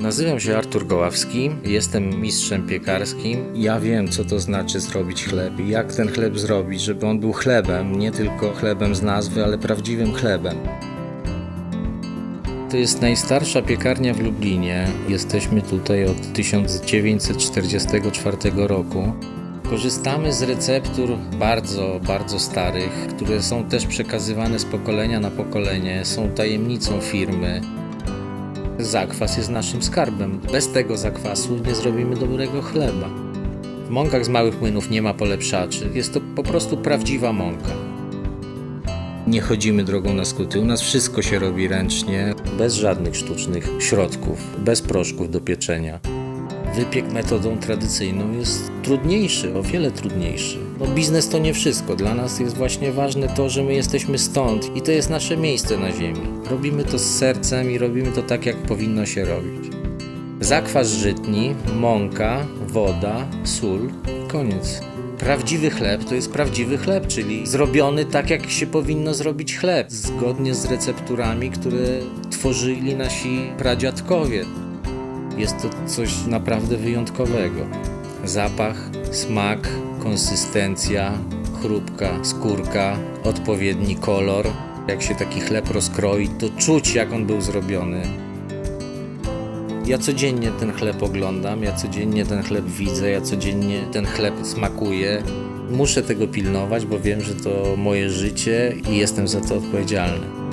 Nazywam się Artur Goławski, jestem mistrzem piekarskim. Ja wiem, co to znaczy zrobić chleb i jak ten chleb zrobić, żeby on był chlebem, nie tylko chlebem z nazwy, ale prawdziwym chlebem. To jest najstarsza piekarnia w Lublinie. Jesteśmy tutaj od 1944 roku. Korzystamy z receptur bardzo, bardzo starych, które są też przekazywane z pokolenia na pokolenie, są tajemnicą firmy. Zakwas jest naszym skarbem. Bez tego zakwasu nie zrobimy dobrego chleba. W mąkach z małych młynów nie ma polepszaczy. Jest to po prostu prawdziwa mąka. Nie chodzimy drogą na skróty. U nas wszystko się robi ręcznie, bez żadnych sztucznych środków, bez proszków do pieczenia. Wypiek metodą tradycyjną jest trudniejszy, o wiele trudniejszy. No biznes to nie wszystko. Dla nas jest właśnie ważne to, że my jesteśmy stąd i to jest nasze miejsce na ziemi. Robimy to z sercem i robimy to tak, jak powinno się robić. Zakwas żytni, mąka, woda, sól i koniec. Prawdziwy chleb to jest prawdziwy chleb, czyli zrobiony tak, jak się powinno zrobić chleb, zgodnie z recepturami, które tworzyli nasi pradziadkowie. Jest to coś naprawdę wyjątkowego. Zapach, smak, konsystencja, chrupka, skórka, odpowiedni kolor. Jak się taki chleb rozkroi, to czuć, jak on był zrobiony. Ja codziennie ten chleb oglądam, ja codziennie ten chleb widzę, ja codziennie ten chleb smakuję. Muszę tego pilnować, bo wiem, że to moje życie i jestem za to odpowiedzialny.